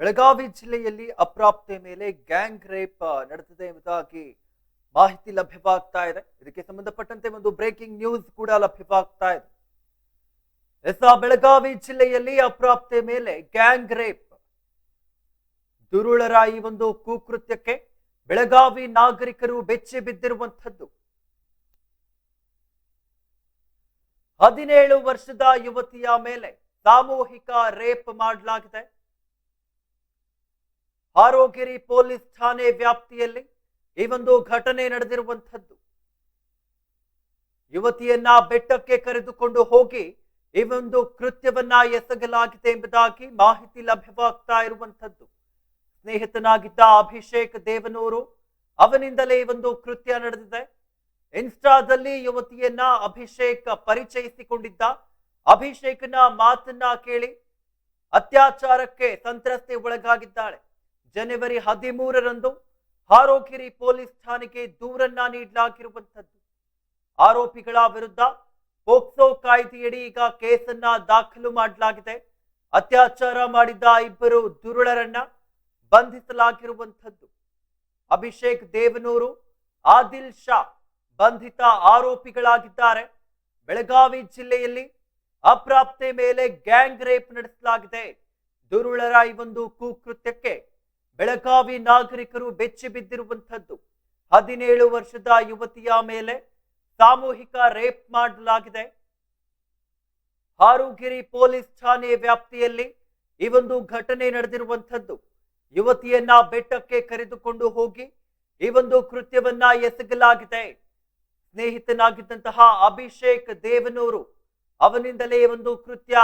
ಬೆಳಗಾವಿ ಜಿಲ್ಲೆಯಲ್ಲಿ ಅಪ್ರಾಪ್ತೆ ಮೇಲೆ gang rape ನಡೆದಿದೆ ಎಂಬುದಾಗಿ ಮಾಹಿತಿ ಲಭ್ಯವಾಗ್ತಾ ಇದೆ. ಇದಕ್ಕೆ ಸಂಬಂಧಪಟ್ಟಂತೆ ಒಂದು ಬ್ರೇಕಿಂಗ್ ನ್ಯೂಸ್ ಕೂಡ ಲಭ್ಯವಾಗ್ತಾ ಇದೆ. ಎಸ್ ಬೆಳಗಾವಿ ಜಿಲ್ಲೆಯಲ್ಲಿ ಅಪ್ರಾಪ್ತೆ ಮೇಲೆ ಗ್ಯಾಂಗ್ ರೇಪ್. ದುರುಳರ ಈ ಒಂದು ಕುಕೃತ್ಯಕ್ಕೆ ಬೆಳಗಾವಿ ನಾಗರಿಕರು ಬೆಚ್ಚಿ ಬಿದ್ದಿರುವಂಥದ್ದು. ಹದಿನೇಳು ವರ್ಷದ ಯುವತಿಯ ಮೇಲೆ ಸಾಮೂಹಿಕ ರೇಪ್ ಮಾಡಲಾಗಿದೆ. ಆರೋಗಿರಿ ಪೊಲೀಸ್ ಠಾಣೆ ವ್ಯಾಪ್ತಿಯಲ್ಲಿ ಈ ಒಂದು ಘಟನೆ ನಡೆದಿರುವಂಥದ್ದು. ಯುವತಿಯನ್ನ ಬೆಟ್ಟಕ್ಕೆ ಕರೆದುಕೊಂಡು ಹೋಗಿ ಈ ಒಂದು ಕೃತ್ಯವನ್ನ ಎಸಗಲಾಗಿದೆ ಎಂಬುದಾಗಿ ಮಾಹಿತಿ ಲಭ್ಯವಾಗ್ತಾ ಇರುವಂಥದ್ದು. ಸ್ನೇಹಿತನಾಗಿದ್ದ ಅಭಿಷೇಕ್ ದೇವನೂರು ಅವನಿಂದಲೇ ಈ ಒಂದು ಕೃತ್ಯ ನಡೆದಿದೆ. ಇನ್ಸ್ಟಾದಲ್ಲಿ ಯುವತಿಯನ್ನ ಅಭಿಷೇಕ್ ಪರಿಚಯಿಸಿಕೊಂಡಿದ್ದ. ಅಭಿಷೇಕ್ನ ಮಾತನ್ನ ಕೇಳಿ ಅತ್ಯಾಚಾರಕ್ಕೆ ಸಂತ್ರಸ್ತೆ ಒಳಗಾಗಿದ್ದಾಳೆ. ಜನವರಿ ಹದಿಮೂರರಂದು ಹಾರೋಕಿರಿ ಪೊಲೀಸ್ ಠಾಣೆಗೆ ದೂರನ್ನ ನೀಡಲಾಗಿರುವಂಥದ್ದು. ಆರೋಪಿಗಳ ವಿರುದ್ಧ ಪೋಕ್ಸೋ ಕಾಯ್ದೆಯಡಿ ಈಗ ಕೇಸನ್ನ ದಾಖಲು ಮಾಡಲಾಗಿದೆ. ಅತ್ಯಾಚಾರ ಮಾಡಿದ್ದ ಇಬ್ಬರು ದುರುಳರನ್ನ ಬಂಧಿಸಲಾಗಿರುವಂಥದ್ದು. ಅಭಿಷೇಕ್ ದೇವನೂರು, ಆದಿಲ್ ಶಾ ಬಂಧಿತ ಆರೋಪಿಗಳಾಗಿದ್ದಾರೆ. ಬೆಳಗಾವಿ ಜಿಲ್ಲೆಯಲ್ಲಿ ಅಪ್ರಾಪ್ತೆ ಮೇಲೆ ಗ್ಯಾಂಗ್ ರೇಪ್ ನಡೆಸಲಾಗಿದೆ. ದುರುಳರ ಈ ಒಂದು ಕುಕೃತ್ಯಕ್ಕೆ ಬೆಳಗಾವಿ ನಾಗರಿಕರು ಬೆಚ್ಚಿ ಬಿದ್ದಿರುವಂಥದ್ದು. ಹದಿನೇಳು ವರ್ಷದ ಯುವತಿಯ ಮೇಲೆ ಸಾಮೂಹಿಕ ರೇಪ್ ಮಾಡಲಾಗಿದೆ. ಹಾರುಗಿರಿ ಪೊಲೀಸ್ ಠಾಣೆ ವ್ಯಾಪ್ತಿಯಲ್ಲಿ ಈ ಒಂದು ಘಟನೆ ನಡೆದಿರುವಂಥದ್ದು. ಯುವತಿಯನ್ನ ಬೆಟ್ಟಕ್ಕೆ ಕರೆದುಕೊಂಡು ಹೋಗಿ ಈ ಒಂದು ಕೃತ್ಯವನ್ನ ಎಸಗಲಾಗಿದೆ. ಸ್ನೇಹಿತನಾಗಿದ್ದಂತಹ ಅಭಿಷೇಕ್ ದೇವನೂರು ಅವನಿಂದಲೇ ಒಂದು ಕೃತ್ಯ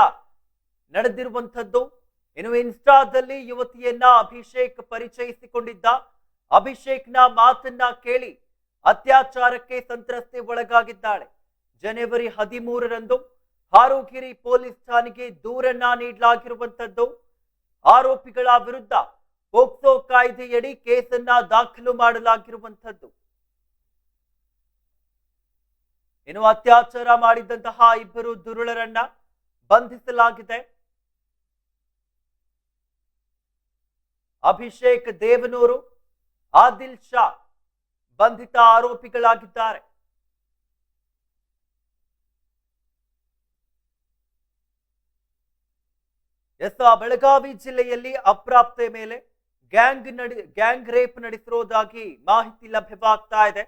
ನಡೆದಿರುವಂಥದ್ದು. ಇನ್ನು ಇನ್ಸ್ಟಾದಲ್ಲಿ ಯುವತಿಯನ್ನ ಅಭಿಷೇಕ್ ಪರಿಚಯಿಸಿಕೊಂಡಿದ್ದ. ಅಭಿಷೇಕ್ನ ಮಾತನ್ನ ಕೇಳಿ ಅತ್ಯಾಚಾರಕ್ಕೆ ಸಂತ್ರಸ್ತೆ ಒಳಗಾಗಿದ್ದಾಳೆ. ಜನವರಿ ಹದಿಮೂರರಂದು ಹಾರೋಗಿರಿ ಪೊಲೀಸ್ ಠಾಣೆಗೆ ದೂರನ್ನ ನೀಡಲಾಗಿರುವಂತದ್ದು ಆರೋಪಿಗಳ ವಿರುದ್ಧ ಪೋಕ್ಸೋ ಕಾಯ್ದೆಯಡಿ ಕೇಸನ್ನ ದಾಖಲು ಮಾಡಲಾಗಿರುವಂತದ್ದು ಇನ್ನು ಅತ್ಯಾಚಾರ ಮಾಡಿದಂತಹ ಇಬ್ಬರು ದುರುಳರನ್ನ ಬಂಧಿಸಲಾಗಿದೆ. ಅಭಿಷೇಕ್ ದೇವನೂರು, ಆದಿಲ್ ಶಾ ಬಂಧಿತ ಆರೋಪಿಗಳಾಗಿದ್ದಾರೆ. ಎಸ್ ಬೆಳಗಾವಿ ಜಿಲ್ಲೆಯಲ್ಲಿ ಅಪ್ರಾಪ್ತೆ ಮೇಲೆ ಗ್ಯಾಂಗ್ ನಡಿ, ಗ್ಯಾಂಗ್ ರೇಪ್ ನಡೆಸಿರೋದಾಗಿ ಮಾಹಿತಿ ಲಭ್ಯವಾಗ್ತಾ ಇದೆ.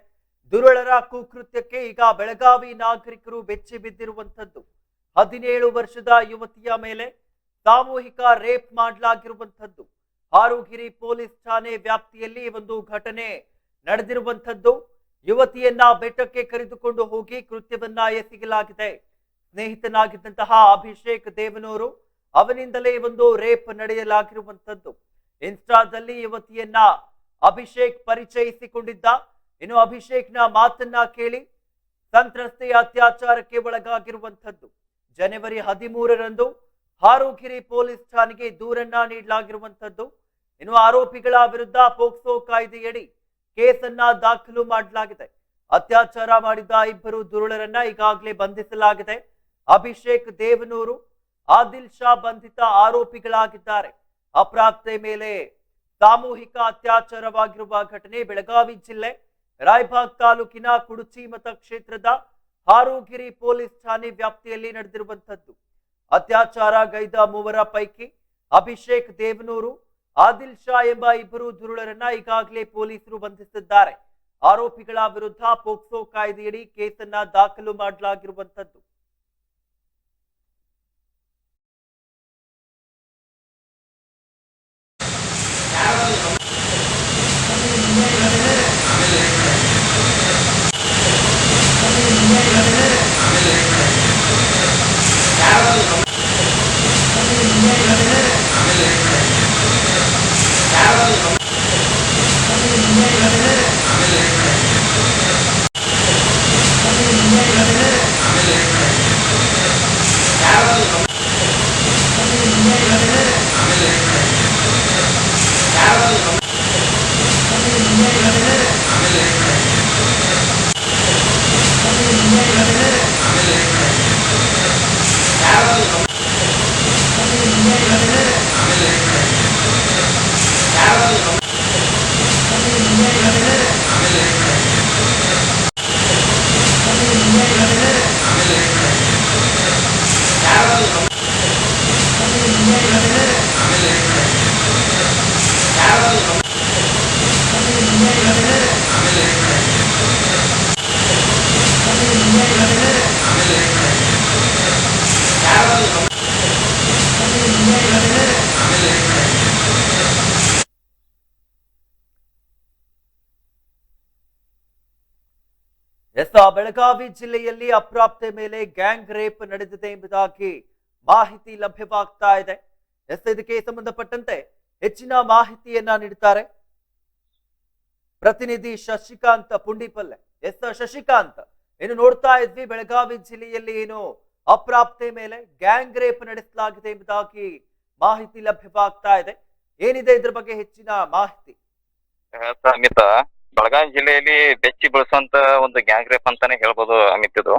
ದುರುಳರ ಕುಕೃತ್ಯಕ್ಕೆ ಈಗ ಬೆಳಗಾವಿ ನಾಗರಿಕರು ಬೆಚ್ಚಿ ಬಿದ್ದಿರುವಂಥದ್ದು. ಹದಿನೇಳು ವರ್ಷದ ಯುವತಿಯ ಮೇಲೆ ಸಾಮೂಹಿಕ ರೇಪ್ ಮಾಡಲಾಗಿರುವಂತದ್ದು ಹಾರುಗಿರಿ ಪೊಲೀಸ್ ಠಾಣೆ ವ್ಯಾಪ್ತಿಯಲ್ಲಿ ಒಂದು ಘಟನೆ ನಡೆದಿರುವಂತದ್ದು ಯುವತಿಯನ್ನ ಬೆಟ್ಟಕ್ಕೆ ಕರೆದುಕೊಂಡು ಹೋಗಿ ಕೃತ್ಯವನ್ನ ಎಸಗಲಾಗಿದೆ. ಸ್ನೇಹಿತನಾಗಿದ್ದಂತಹ ಅಭಿಷೇಕ್ ದೇವನೂರು ಅವನಿಂದಲೇ ಒಂದು ರೇಪ್ ನಡೆಯಲಾಗಿರುವಂತದ್ದು ಇನ್ಸ್ಟಾದಲ್ಲಿ ಯುವತಿಯನ್ನ ಅಭಿಷೇಕ್ ಪರಿಚಯಿಸಿಕೊಂಡಿದ್ದ. ಇನ್ನು ಅಭಿಷೇಕ್ನ ಮಾತನ್ನ ಕೇಳಿ ಸಂತ್ರಸ್ತೆಯ ಅತ್ಯಾಚಾರಕ್ಕೆ ಒಳಗಾಗಿರುವಂತದ್ದು ಜನವರಿ ಹದಿಮೂರರಂದು ಹಾರೋಗಿರಿ ಪೊಲೀಸ್ ಠಾಣೆಗೆ ದೂರನ್ನ ನೀಡಲಾಗಿರುವಂತದ್ದು ಇನ್ನು ಆರೋಪಿಗಳ ವಿರುದ್ಧ ಪೋಕ್ಸೋ ಕಾಯ್ದೆಯಡಿ ಕೇಸನ್ನ ದಾಖಲು ಮಾಡಲಾಗಿದೆ. ಅತ್ಯಾಚಾರ ಮಾಡಿದ ಇಬ್ಬರು ದುರುಳರನ್ನ ಈಗಾಗಲೇ ಬಂಧಿಸಲಾಗಿದೆ. ಅಭಿಷೇಕ್ ದೇವನೂರು, ಆದಿಲ್ ಶಾ ಬಂಧಿತ ಆರೋಪಿಗಳಾಗಿದ್ದಾರೆ. ಅಪ್ರಾಪ್ತೆ ಮೇಲೆ ಸಾಮೂಹಿಕ ಅತ್ಯಾಚಾರವಾಗಿರುವ ಘಟನೆ ಬೆಳಗಾವಿ ಜಿಲ್ಲೆ ರಾಯಬಾಗ್ ತಾಲೂಕಿನ ಕುಡುಚಿ ಮತಕ್ಷೇತ್ರದ ಹಾರೂಗಿರಿ ಪೊಲೀಸ್ ಠಾಣೆ ವ್ಯಾಪ್ತಿಯಲ್ಲಿ ನಡೆದಿರುವಂತದ್ದು ಅತ್ಯಾಚಾರ ಗೈದ ಮೂವರ ಪೈಕಿ ಅಭಿಷೇಕ್ ದೇವನೂರು ಆದಿಲ್ ಶಾ ಎಂಬ ಇಬ್ಬರು ದುರುಳರನ್ನ ಈಗಾಗಲೇ ಪೊಲೀಸರು ಬಂಧಿಸಿದ್ದಾರೆ. ಆರೋಪಿಗಳ ವಿರುದ್ಧ ಪೋಕ್ಸೋ ಕಾಯ್ದೆಯಡಿ ಕೇಸನ್ನ ದಾಖಲು ಮಾಡಲಾಗಿರುವಂತದ್ದು ಆಮೇಲೆ ಎಸ್ ಬೆಳಗಾವಿ ಜಿಲ್ಲೆಯಲ್ಲಿ ಅಪ್ರಾಪ್ತೆ ಮೇಲೆ ಗ್ಯಾಂಗ್ ರೇಪ್ ನಡೆದಿದೆ ಎಂಬುದಾಗಿ ಮಾಹಿತಿ ಲಭ್ಯವಾಗ್ತಾ ಇದೆ. ಎಸ್ ಇದಕ್ಕೆ ಸಂಬಂಧಪಟ್ಟಂತೆ ಹೆಚ್ಚಿನ ಮಾಹಿತಿಯನ್ನ ನೀಡುತ್ತಾರೆ ಪ್ರತಿನಿಧಿ ಶಶಿಕಾಂತ ಪುಂಡಿಪಲ್ಲೆ. ಎಸ್ ಶಶಿಕಾಂತ್ ಏನು ನೋಡ್ತಾ ಇದ್ವಿ ಬೆಳಗಾವಿ ಜಿಲ್ಲೆಯಲ್ಲಿ ಏನು ಅಪ್ರಾಪ್ತೆ ಮೇಲೆ ಗ್ಯಾಂಗ್ ರೇಪ್ ನಡೆಸಲಾಗಿದೆ ಎಂಬುದಾಗಿ ಮಾಹಿತಿ ಲಭ್ಯವಾಗ್ತಾ ಇದೆ. ಏನಿದೆ ಇದ್ರ ಬಗ್ಗೆ ಹೆಚ್ಚಿನ ಮಾಹಿತಿ? ಬೆಳಗಾವಿ ಜಿಲ್ಲೆಯಲ್ಲಿ ಬೆಚ್ಚಿ ಬೀಳಿಸುವಂತ ಒಂದು ಗ್ಯಾಂಗ್ ರೇಪ್ ಅಂತಾನೆ ಹೇಳ್ಬೋದು ಅಮಿತ್ ಇದು.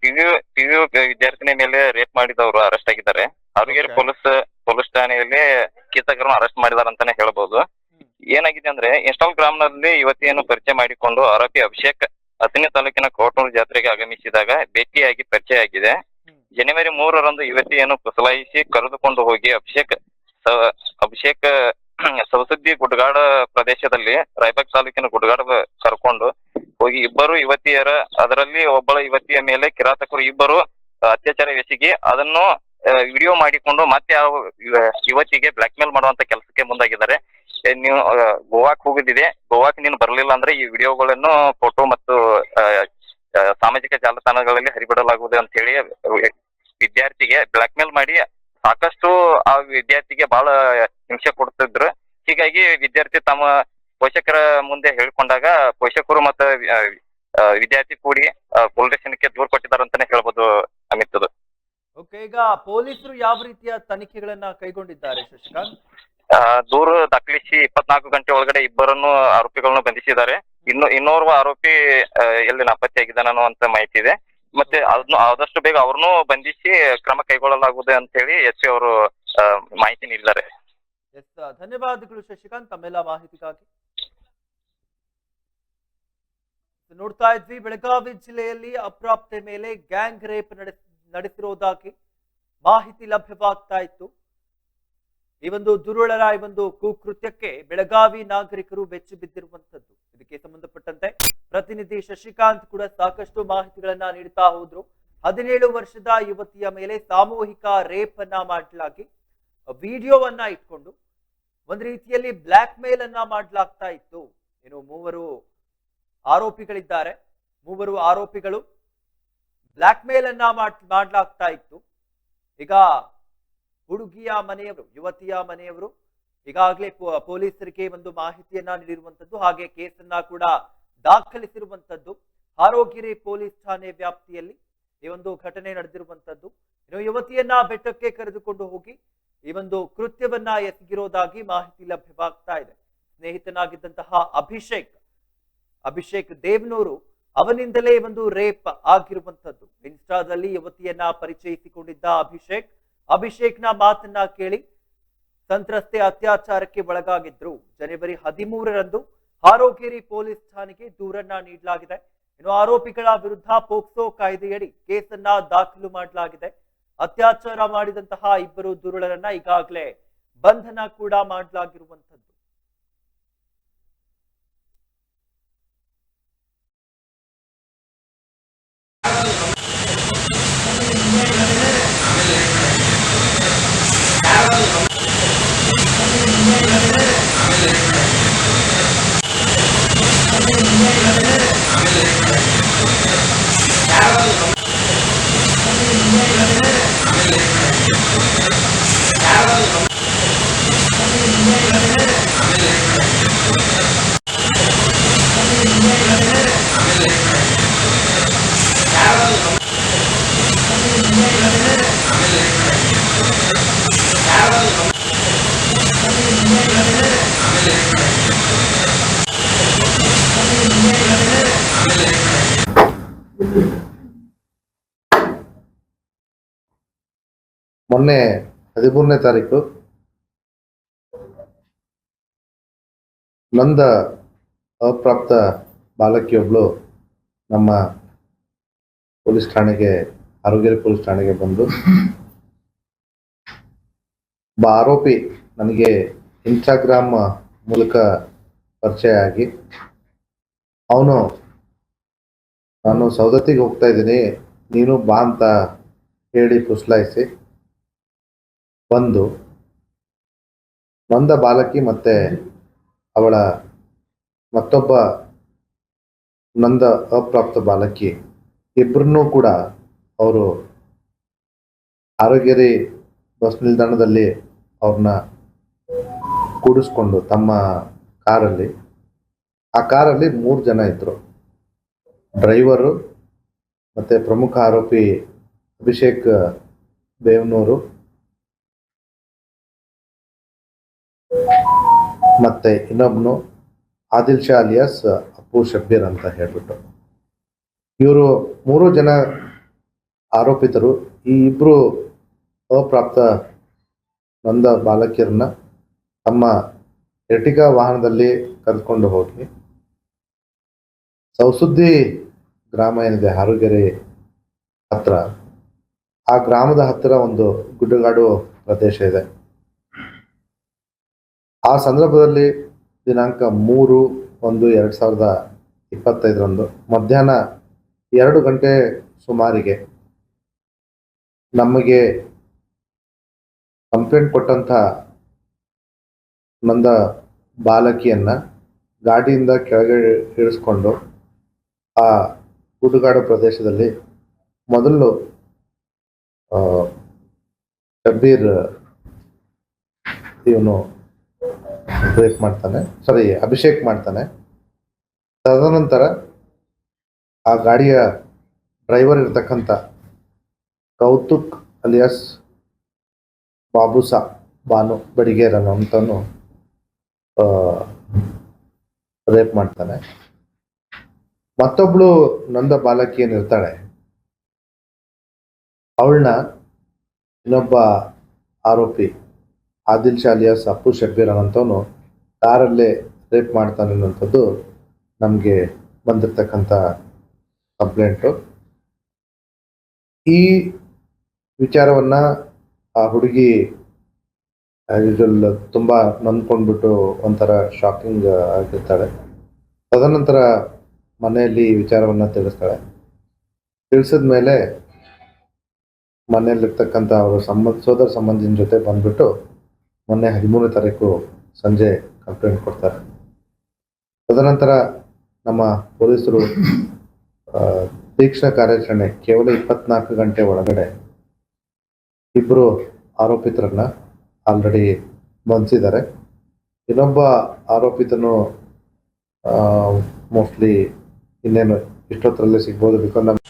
ಪಿಯು ಪಿಯು ವಿದ್ಯಾರ್ಥಿನಿ ಮೇಲೆ ರೇಪ್ ಮಾಡಿದವರು ಅರೆಸ್ಟ್ ಆಗಿದ್ದಾರೆ. ಅವರಿಗೆ ಪೊಲೀಸ್ ಪೊಲೀಸ್ ಠಾಣೆಯಲ್ಲಿ ಕೀತಕರನ್ನು ಅರೆಸ್ಟ್ ಮಾಡಿದಾರೆ ಅಂತಾನೆ ಹೇಳ್ಬೋದು. ಏನಾಗಿದೆ ಅಂದ್ರೆ ಇನ್ಸ್ಟಾಗ್ರಾಮ್ನಲ್ಲಿ ಯುವತಿಯನ್ನು ಪರಿಚಯ ಮಾಡಿಕೊಂಡು ಆರೋಪಿ ಅಭಿಷೇಕ್ ಹತ್ತನೇ ತಾಲೂಕಿನ ಕೋಟೂರು ಜಾತ್ರೆಗೆ ಆಗಮಿಸಿದಾಗ ಭೇಟಿಯಾಗಿ ಪರಿಚಯ ಆಗಿದೆ. ಜನವರಿ ಮೂರರಂದು ಯುವತಿಯನ್ನು ಕುಸಲಾಯಿಸಿ ಕರೆದುಕೊಂಡು ಹೋಗಿ ಅಭಿಷೇಕ್ ಅಭಿಷೇಕ್ ಸವಸದ್ದಿ ಗುಡ್ಗಾಡ ಪ್ರದೇಶದಲ್ಲಿ ರಾಯಬಾಗ್ ತಾಲೂಕಿನ ಗುಡ್ಗಾಡ ಕರ್ಕೊಂಡು ಹೋಗಿ ಇಬ್ಬರು ಯುವತಿಯರ, ಅದರಲ್ಲಿ ಒಬ್ಬಳ ಯುವತಿಯ ಮೇಲೆ ಕಿರಾತಕರು ಇಬ್ಬರು ಅತ್ಯಾಚಾರ ಎಸಗಿ ಅದನ್ನು ವಿಡಿಯೋ ಮಾಡಿಕೊಂಡು ಮತ್ತೆ ಆ ಯುವತಿಗೆ ಬ್ಲಾಕ್ ಮೇಲ್ ಮಾಡುವಂತ ಕೆಲಸಕ್ಕೆ ಮುಂದಾಗಿದ್ದಾರೆ. ನೀವು ಗೋವಾಕ್ ಹೋಗಿದ್ದಿದೆ ಗೋವಾಕ್ ನೀನು ಬರಲಿಲ್ಲ ಅಂದ್ರೆ ಈ ವಿಡಿಯೋಗಳನ್ನು ಫೋಟೋ ಮತ್ತು ಸಾಮಾಜಿಕ ಜಾಲತಾಣಗಳಲ್ಲಿ ಹರಿಬಿಡಲಾಗುವುದು ಅಂತ ಹೇಳಿ, ವಿದ್ಯಾರ್ಥಿಗೆ ಬ್ಲಾಕ್ ಮೇಲ್ ಮಾಡಿ ಸಾಕಷ್ಟು ಆ ವಿದ್ಯಾರ್ಥಿಗೆ ಬಹಳ ಹಿಂಸೆ ಕೊಡ್ತಿದ್ರು. ಹೀಗಾಗಿ ವಿದ್ಯಾರ್ಥಿ ತಮ್ಮ ಪೋಷಕರ ಮುಂದೆ ಹೇಳ್ಕೊಂಡಾಗ ಪೋಷಕರು ಮತ್ತು ವಿದ್ಯಾರ್ಥಿ ಕೂಡಿ ಪೊಲೀಸ್ ಸ್ಟೇಷನ್ಗೆ ದೂರು ಕೊಟ್ಟಿದ್ದಾರೆ ಅಂತಾನೆ ಹೇಳ್ಬೋದು ಅಮಿತ್ ಓಕೆ ಈಗ ಪೊಲೀಸರು ಯಾವ ರೀತಿಯ ತನಿಖೆಗಳನ್ನ ಕೈಗೊಂಡಿದ್ದಾರೆ ಶಶಿಕಾಂತ್? ಆ, ದೂರು ದಾಖಲಿಸಿ ಇಪ್ಪತ್ನಾಲ್ಕು ಗಂಟೆ ಒಳಗಡೆ ಇಬ್ಬರನ್ನು ಆರೋಪಿಗಳನ್ನು ಬಂಧಿಸಿದ್ದಾರೆ. ಇನ್ನು ಇನ್ನೋರ್ವ ಆರೋಪಿ ಎಲ್ಲಿ ನಾಪತ್ತೆ ನಾಪತ್ತೆಯಾಗಿದ್ದಾನೆ ಅಂತ ಮಾಹಿತಿ ಇದೆ. ಮತ್ತೆ ಆದಷ್ಟು ಬೇಗ ಅವ್ರನ್ನೂ ಬಂಧಿಸಿ ಕ್ರಮ ಕೈಗೊಳ್ಳಲಾಗುವುದು ಅಂತ ಹೇಳಿ ಪಿ ಅವರು ಮಾಹಿತಿ ನೀಡಿದ್ದಾರೆ. ಎಸ್ ಧನ್ಯವಾದಗಳು, ಶಶಿಕಾಂತ್. ತಮ್ಮೆಲ್ಲ ಮಾಹಿತಿಗಾಗಿ. ನೋಡ್ತಾ ಇದ್ವಿ, ಬೆಳಗಾವಿ ಜಿಲ್ಲೆಯಲ್ಲಿ ಅಪ್ರಾಪ್ತೆ ಮೇಲೆ ಗ್ಯಾಂಗ್ ರೇಪ್ ನಡೆಸಿರುವುದಾಗಿ ಮಾಹಿತಿ ಲಭ್ಯವಾಗ್ತಾ ಇತ್ತು. ಈ ಒಂದು ದುರುಳರ, ಈ ಒಂದು ಕುಕೃತ್ಯಕ್ಕೆ ಬೆಳಗಾವಿ ನಾಗರಿಕರು ಬೆಚ್ಚಿ ಬಿದ್ದಿರುವಂತದ್ದು ಇದಕ್ಕೆ ಸಂಬಂಧಪಟ್ಟಂತೆ ಪ್ರತಿನಿಧಿ ಶಶಿಕಾಂತ್ ಕೂಡ ಸಾಕಷ್ಟು ಮಾಹಿತಿಗಳನ್ನ ನೀಡ್ತಾ ಹೋದ್ರು. ಹದಿನೇಳು ವರ್ಷದ ಯುವತಿಯ ಮೇಲೆ ಸಾಮೂಹಿಕ ರೇಪ್ ಅನ್ನ ಮಾಡಲಾಗಿ ವಿಡಿಯೋವನ್ನ ಇಟ್ಕೊಂಡು ಒಂದ್ ರೀತಿಯಲ್ಲಿ ಬ್ಲಾಕ್ ಮೇಲ್ ಅನ್ನ ಮಾಡ್ಲಾಗ್ತಾ ಇತ್ತು. ಏನು ಮೂವರು ಆರೋಪಿಗಳಿದ್ದಾರೆ. ಮೂವರು ಆರೋಪಿಗಳು ಬ್ಲಾಕ್ ಮೇಲ್ ಅನ್ನ ಮಾಡ್, ಮಾಡ್ಲಾಗ್ತಾ ಇತ್ತು. ಈಗ ಹುಡುಗಿಯ ಮನೆಯವರು, ಯುವತಿಯ ಮನೆಯವರು ಈಗಾಗಲೇ ಪೊಲೀಸರಿಗೆ ಒಂದು ಮಾಹಿತಿಯನ್ನ ನೀಡಿರುವಂತದ್ದು, ಹಾಗೆ ಕೇಸನ್ನ ಕೂಡ ದಾಖಲಿಸಿರುವಂತದ್ದು ಹಾರೋಗಿರಿ ಪೊಲೀಸ್ ಠಾಣೆ ವ್ಯಾಪ್ತಿಯಲ್ಲಿ ಈ ಒಂದು ಘಟನೆ ನಡೆದಿರುವಂತದ್ದು ಇನ್ನು ಯುವತಿಯನ್ನ ಬೆಟ್ಟಕ್ಕೆ ಕರೆದುಕೊಂಡು ಹೋಗಿ ಈ ಒಂದು ಕೃತ್ಯವನ್ನ ಎಸಗಿರೋದಾಗಿ ಮಾಹಿತಿ ಲಭ್ಯವಾಗ್ತಾ ಇದೆ. ಸ್ನೇಹಿತನಾಗಿದ್ದಂತಹ ಅಭಿಷೇಕ್ ಅಭಿಷೇಕ್ ದೇವ್ನೂರು ಅವನಿಂದಲೇ ಒಂದು ರೇಪ್ ಆಗಿರುವಂತದ್ದು ಇನ್ಸ್ಟಾದಲ್ಲಿ ಯುವತಿಯನ್ನ ಪರಿಚಯಿಸಿಕೊಂಡಿದ್ದ ಅಭಿಷೇಕ್, ಅಭಿಷೇಕ್ನ ಮಾತನ್ನ ಕೇಳಿ ಸಂತ್ರಸ್ತೆ ಅತ್ಯಾಚಾರಕ್ಕೆ ಒಳಗಾಗಿದ್ರು. ಜನವರಿ ಹದಿಮೂರರಂದು ಹಾರೋಗೇರಿ ಪೊಲೀಸ್ ಠಾಣೆಗೆ ದೂರನ್ನ ನೀಡಲಾಗಿದೆ. ಇನ್ನು ಆರೋಪಿಗಳ ವಿರುದ್ಧ ಪೋಕ್ಸೋ ಕಾಯ್ದೆಯಡಿ ಕೇಸನ್ನ ದಾಖಲು ಮಾಡಲಾಗಿದೆ. ಅತ್ಯಾಚಾರ ಮಾಡಿದಂತಹ ಇಬ್ಬರು ದುರುಳರನ್ನ ಈಗಾಗಲೇ ಬಂಧನ ಕೂಡ ಮಾಡಲಾಗಿರುವಂತದ್ದು ಮೊನ್ನೆ ಹದಿಮೂರನೇ ತಾರೀಕು ನಂದ ಅಪ್ರಾಪ್ತ ಬಾಲಕಿಯೊಬ್ಳು ನಮ್ಮ ಪೊಲೀಸ್ ಠಾಣೆಗೆ ಆರೋಗ್ಯ ಪೊಲೀಸ್ ಠಾಣೆಗೆ ಬಂದು ಒಬ್ಬ ಆರೋಪಿ ನನಗೆ ಇನ್ಸ್ಟಾಗ್ರಾಮ್ ಮೂಲಕ ಪರಿಚಯ ಆಗಿ, ಅವನು, ನಾನು ಸೌದತ್ತಿಗೆ ಹೋಗ್ತಾ ಇದ್ದೀನಿ, ನೀನು ಬಾ ಅಂತ ಹೇಳಿ ಪುಸ್ಲಾಯಿಸಿ ಬಂದು ನೊಂದ ಬಾಲಕಿ ಮತ್ತೆ ಅವಳ ಮತ್ತೊಬ್ಬ ನಂದ ಅಪ್ರಾಪ್ತ ಬಾಲಕಿ ಇಬ್ಬರನ್ನೂ ಕೂಡ ಅವರು ಆರೋಗ್ಯರಿ ಬಸ್ ನಿಲ್ದಾಣದಲ್ಲಿ ಅವ್ರನ್ನ ಕೂಡಿಸ್ಕೊಂಡು ತಮ್ಮ ಕಾರಲ್ಲಿ. ಆ ಕಾರಲ್ಲಿ ಮೂರು ಜನ ಇದ್ದರು ಡ್ರೈವರು ಮತ್ತೆ ಪ್ರಮುಖ ಆರೋಪಿ ಅಭಿಷೇಕ್ ಬೇವನೂರು ಮತ್ತೆ ಇನ್ನೊಬ್ಬನು ಆದಿಲ್ ಶಾ ಅಲಿಯಾಸ್ ಅಪ್ಪು ಶಬ್ಬೀರ್ ಅಂತ ಹೇಳಿಬಿಟ್ಟು. ಇವರು ಮೂರು ಜನ ಆರೋಪಿತರು. ಈ ಇಬ್ಬರು ಅಪ್ರಾಪ್ತ ನೊಂದ ಬಾಲಕಿಯರನ್ನ ತಮ್ಮ ಎರ್ಟಿಗಾ ವಾಹನದಲ್ಲಿ ಕರೆದುಕೊಂಡು ಹೋಗಿ ಸೌಸುದ್ದಿ ಗ್ರಾಮ ಏನಿದೆ, ಹಾರುಗೆರೆ ಹತ್ರ. ಆ ಗ್ರಾಮದ ಹತ್ತಿರ ಒಂದು ಗುಡ್ಡಗಾಡು ಪ್ರದೇಶ ಇದೆ. ಆ ಸಂದರ್ಭದಲ್ಲಿ ದಿನಾಂಕ ಮೂರು ಒಂದು ಎರಡು ಸಾವಿರದ ಇಪ್ಪತ್ತೈದರಂದು ಮಧ್ಯಾಹ್ನ ಎರಡು ಗಂಟೆ ಸುಮಾರಿಗೆ ನಮಗೆ ಕಂಪ್ಲೇಂಟ್ ಕೊಟ್ಟಂಥ ನಂದ ಬಾಲಕಿಯನ್ನು ಗಾಡಿಯಿಂದ ಕೆಳಗೆ ಇಳಿಸ್ಕೊಂಡು ಆ ಗುಡುಗಾಡು ಪ್ರದೇಶದಲ್ಲಿ ಮೊದಲು ಶಬೀರ್ ಇವನು ರೇಪ್ ಮಾಡ್ತಾನೆ ಸಾರಿ ಅಭಿಷೇಕ್ ಮಾಡ್ತಾನೆ. ತದನಂತರ ಆ ಗಾಡಿಯ ಡ್ರೈವರ್ ಇರ್ತಕ್ಕಂಥ ಕೌತುಕ್ ಅಲಿಯಾಸ್ ಬಾಬುಸಾ ಬಾನು ಬಡಿಗೇರನು ಅಂತನು ರೇಪ್ ಮಾಡ್ತಾನೆ. ಮತ್ತೊಬ್ಳು ನೊಂದ ಬಾಲಕಿ ಏನಿರ್ತಾಳೆ, ಅವಳನ್ನ ಇನ್ನೊಬ್ಬ ಆರೋಪಿ ಆದಿಲ್ ಶಾಲಿಯಾಸ್ ಅಪ್ಪು ಶಬ್ಬೀರ್ ಅನ್ನೋಂಥವನು ಕಾರಲ್ಲೇ ರೇಪ್ ಮಾಡ್ತಾನೆ ಅನ್ನೋಂಥದ್ದು ನಮಗೆ ಬಂದಿರತಕ್ಕಂಥ ಕಂಪ್ಲೇಂಟು. ಈ ವಿಚಾರವನ್ನ ಆ ಹುಡುಗಿ ಯೂಶಲ್ ತುಂಬ ನೊಂದ್ಕೊಂಡ್ಬಿಟ್ಟು ಒಂಥರ ಶಾಕಿಂಗ್ ಆಗಿರ್ತಾಳೆ. ತದನಂತರ ಮನೆಯಲ್ಲಿ ವಿಚಾರವನ್ನ ತಿಳಿಸ್ತಾಳೆ. ತಿಳಿಸಿದ ಮೇಲೆ ಮನೆಯಲ್ಲಿರ್ತಕ್ಕಂಥ ಅವರ ಸಂಬಂಧ, ಸೋದರ ಸಂಬಂಧಿನ ಜೊತೆ ಬಂದ್ಬಿಟ್ಟು ಮೊನ್ನೆ ಹದಿಮೂರನೇ ತಾರೀಕು ಸಂಜೆ ಕಂಪ್ಲೇಂಟ್ ಕೊಡ್ತಾರೆ. ತದನಂತರ ನಮ್ಮ ಪೊಲೀಸರು ತೀಕ್ಷ್ಣ ಕಾರ್ಯಾಚರಣೆ ಕೇವಲ ಇಪ್ಪತ್ನಾಲ್ಕು ಗಂಟೆ ಒಳಗಡೆ ಇಬ್ಬರು ಆರೋಪಿತರನ್ನ ಆಲ್ರೆಡಿ ಬಂಧಿಸಿದ್ದಾರೆ. ಇನ್ನೊಬ್ಬ ಆರೋಪಿತನು ಮೋಸ್ಟ್ಲಿ ಇನ್ನೇನು ಇಷ್ಟೊತ್ತರಲ್ಲೇ ಸಿಗ್ಬೋದು ಬಿಕಾಸ್ ನಮ್ಮ